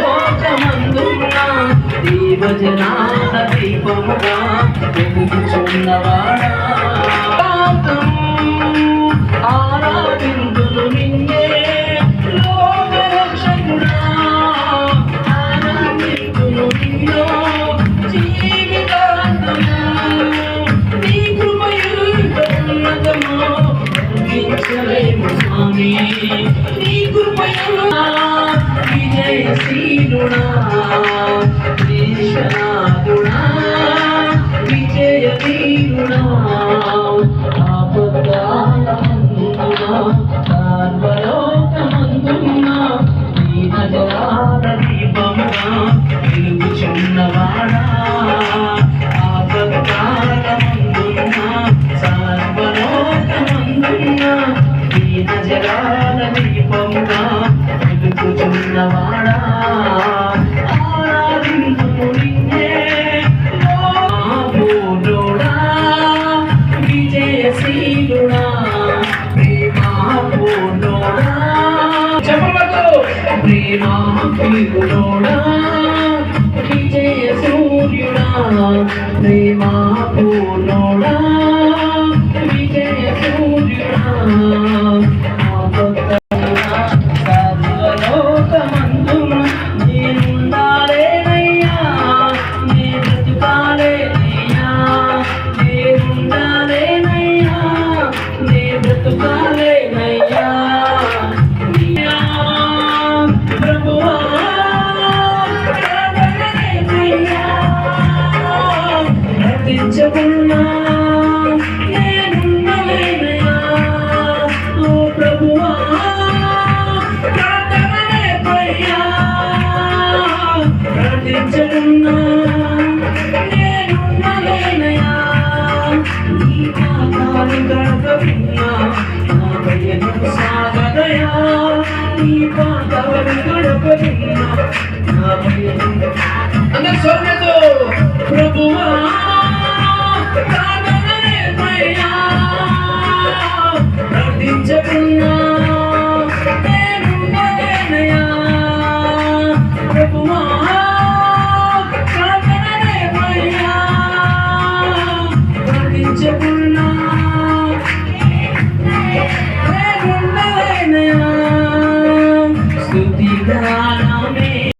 సర్వలోకమందున్న దేవజనా నీ కృపయు విజయశీలుడా. ఈశ్వరా పిల్లవాడా విజయశీలుడా ప్రేమాపూర్ణోడా చెప్పవద్దు ప్రేమాపూర్ణోడా విజయ సూర్యుడా ప్రేమాపూర్ణోడా కవియా Yeah.